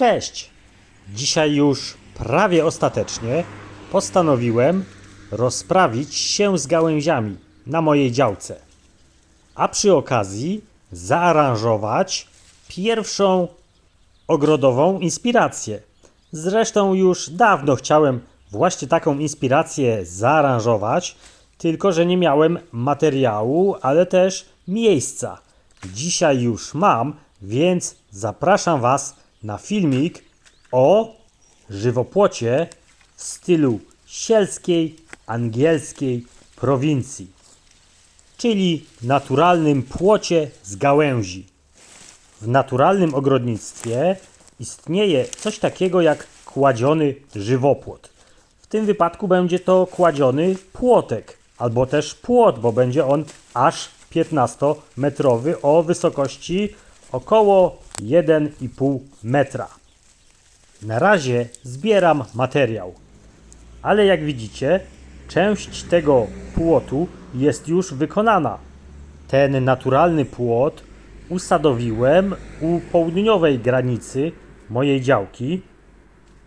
Cześć! Dzisiaj już prawie ostatecznie postanowiłem rozprawić się z gałęziami na mojej działce, a przy okazji zaaranżować pierwszą ogrodową inspirację. Zresztą już dawno chciałem właśnie taką inspirację zaaranżować, tylko że nie miałem materiału, ale też miejsca. Dzisiaj już mam, więc zapraszam Was na filmik o żywopłocie w stylu sielskiej, angielskiej prowincji, czyli naturalnym płocie z gałęzi. W naturalnym ogrodnictwie istnieje coś takiego jak kładziony żywopłot. W tym wypadku będzie to kładziony płotek, albo też płot, bo będzie on aż 15-metrowy o wysokości około 1,5 metra. Na razie zbieram materiał, ale jak widzicie, część tego płotu jest już wykonana. Ten naturalny płot usadowiłem u południowej granicy mojej działki,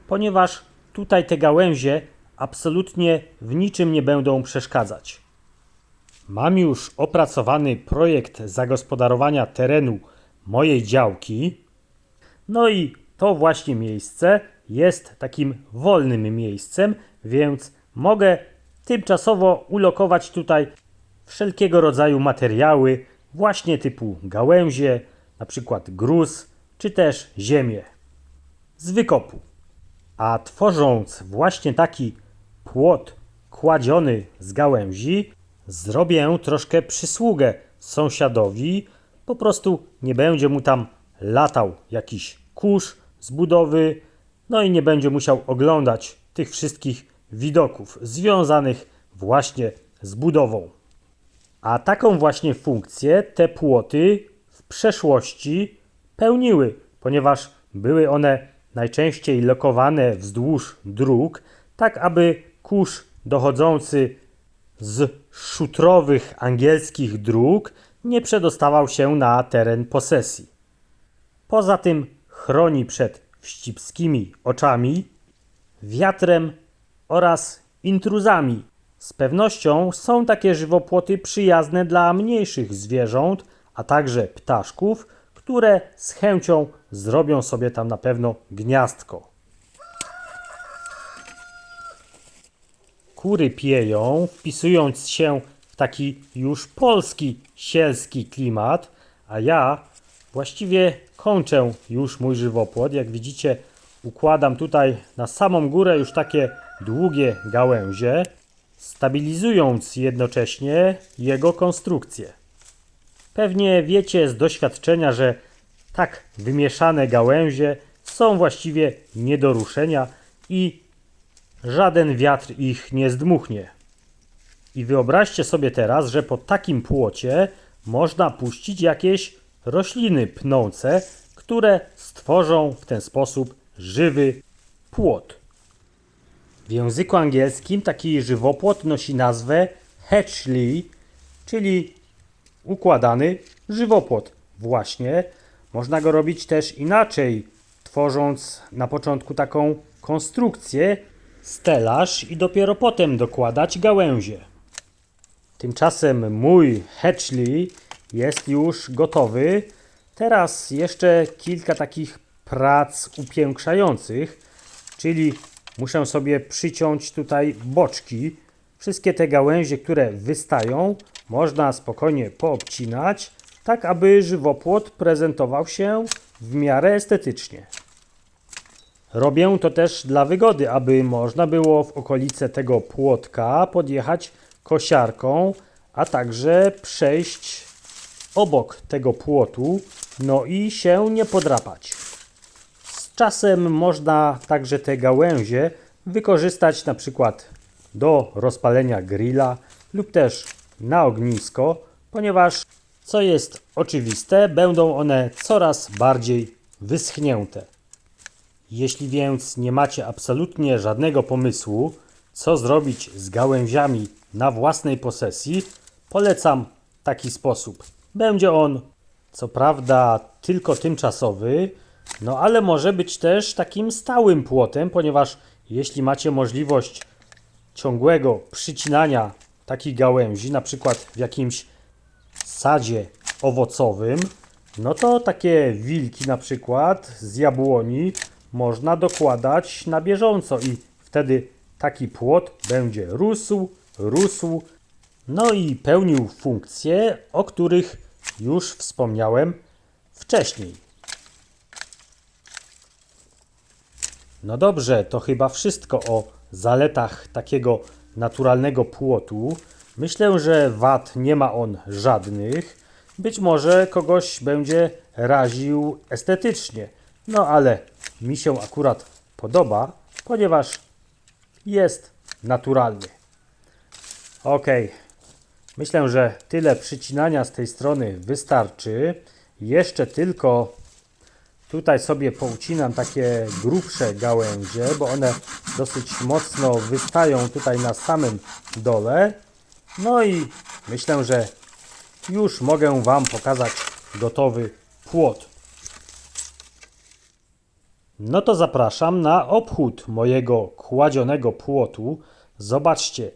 ponieważ tutaj te gałęzie absolutnie w niczym nie będą przeszkadzać. Mam już opracowany projekt zagospodarowania terenu mojej działki. No i to właśnie miejsce jest takim wolnym miejscem, więc mogę tymczasowo ulokować tutaj wszelkiego rodzaju materiały, właśnie typu gałęzie, na przykład gruz, czy też ziemię z wykopu. A tworząc właśnie taki płot kładziony z gałęzi, zrobię troszkę przysługę sąsiadowi. Po prostu nie będzie mu tam latał jakiś kurz z budowy, no i nie będzie musiał oglądać tych wszystkich widoków związanych właśnie z budową. A taką właśnie funkcję te płoty w przeszłości pełniły, ponieważ były one najczęściej lokowane wzdłuż dróg, tak aby kurz dochodzący z szutrowych angielskich dróg nie przedostawał się na teren posesji. Poza tym chroni przed wścibskimi oczami, wiatrem oraz intruzami. Z pewnością są takie żywopłoty przyjazne dla mniejszych zwierząt, a także ptaszków, które z chęcią zrobią sobie tam na pewno gniazdko. Kury pieją, wpisując się w taki już polski, sielski klimat, a ja właściwie kończę już mój żywopłot. Jak widzicie, układam tutaj na samą górę już takie długie gałęzie, stabilizując jednocześnie jego konstrukcję. Pewnie wiecie z doświadczenia, że tak wymieszane gałęzie są właściwie nie do ruszenia i żaden wiatr ich nie zdmuchnie. I wyobraźcie sobie teraz, że po takim płocie można puścić jakieś rośliny pnące, które stworzą w ten sposób żywy płot. W języku angielskim taki żywopłot nosi nazwę hatchley, czyli układany żywopłot. Właśnie można go robić też inaczej, tworząc na początku taką konstrukcję, stelaż i dopiero potem dokładać gałęzie. Tymczasem mój hatchley jest już gotowy. Teraz jeszcze kilka takich prac upiększających, czyli muszę sobie przyciąć tutaj boczki. Wszystkie te gałęzie, które wystają, można spokojnie poobcinać, tak aby żywopłot prezentował się w miarę estetycznie. Robię to też dla wygody, aby można było w okolice tego płotka podjechać kosiarką, a także przejść obok tego płotu, no i się nie podrapać. Z czasem można także te gałęzie wykorzystać na przykład do rozpalenia grilla lub też na ognisko, ponieważ co jest oczywiste, będą one coraz bardziej wyschnięte. Jeśli więc nie macie absolutnie żadnego pomysłu, co zrobić z gałęziami na własnej posesji, polecam taki sposób. Będzie on, co prawda, tylko tymczasowy, No ale może być też takim stałym płotem, ponieważ jeśli macie możliwość ciągłego przycinania takich gałęzi, na przykład w jakimś sadzie owocowym, no to takie wilki na przykład z jabłoni można dokładać na bieżąco i wtedy taki płot będzie rósł, rósł, no i pełnił funkcje, o których już wspomniałem wcześniej. No dobrze, to chyba wszystko o zaletach takiego naturalnego płotu. Myślę, że wad nie ma on żadnych. Być może kogoś będzie raził estetycznie. No ale mi się akurat podoba, ponieważ jest naturalny. Ok, myślę, że tyle przycinania z tej strony wystarczy. Jeszcze tylko Tutaj sobie poucinam takie grubsze gałęzie, bo one dosyć mocno wystają tutaj na samym dole. No i myślę, że już mogę Wam pokazać gotowy płot. No to zapraszam na obchód mojego kładzionego płotu. Zobaczcie,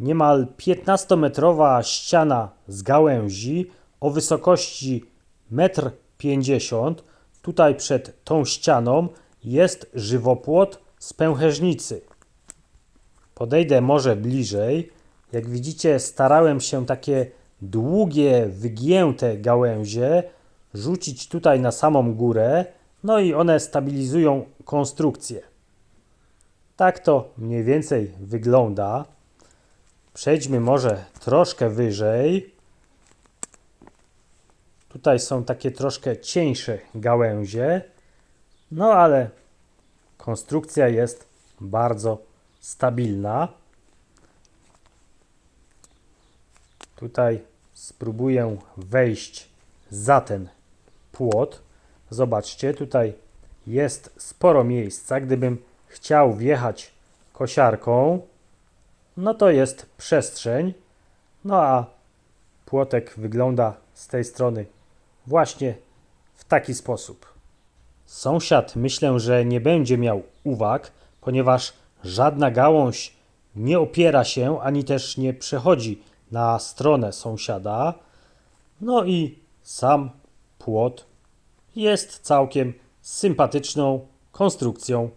niemal 15-metrowa ściana z gałęzi o wysokości 1,50 m. Tutaj przed tą ścianą jest żywopłot z pęcherzycy. Podejdę może bliżej. Jak widzicie, starałem się takie długie, wygięte gałęzie rzucić tutaj na samą górę, no i one stabilizują konstrukcję. Tak to mniej więcej wygląda. Przejdźmy może troszkę wyżej. Tutaj są takie troszkę cieńsze gałęzie, no ale konstrukcja jest bardzo stabilna. Tutaj spróbuję wejść za ten płot. Zobaczcie, tutaj jest sporo miejsca. Gdybym chciał wjechać kosiarką, no to jest przestrzeń. No a płotek wygląda z tej strony właśnie w taki sposób. Sąsiad myślę, że nie będzie miał uwag, ponieważ żadna gałąź nie opiera się ani też nie przechodzi na stronę sąsiada. No i sam płot jest całkiem sympatyczną konstrukcją.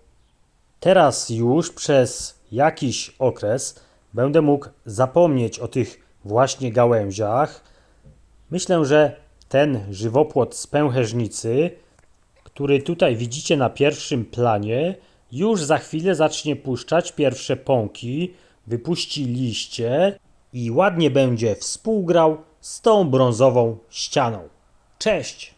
Teraz już przez jakiś okres będę mógł zapomnieć o tych właśnie gałęziach. Myślę, że ten żywopłot z pęcherzycy, który tutaj widzicie na pierwszym planie, już za chwilę zacznie puszczać pierwsze pąki, wypuści liście i ładnie będzie współgrał z tą brązową ścianą. Cześć!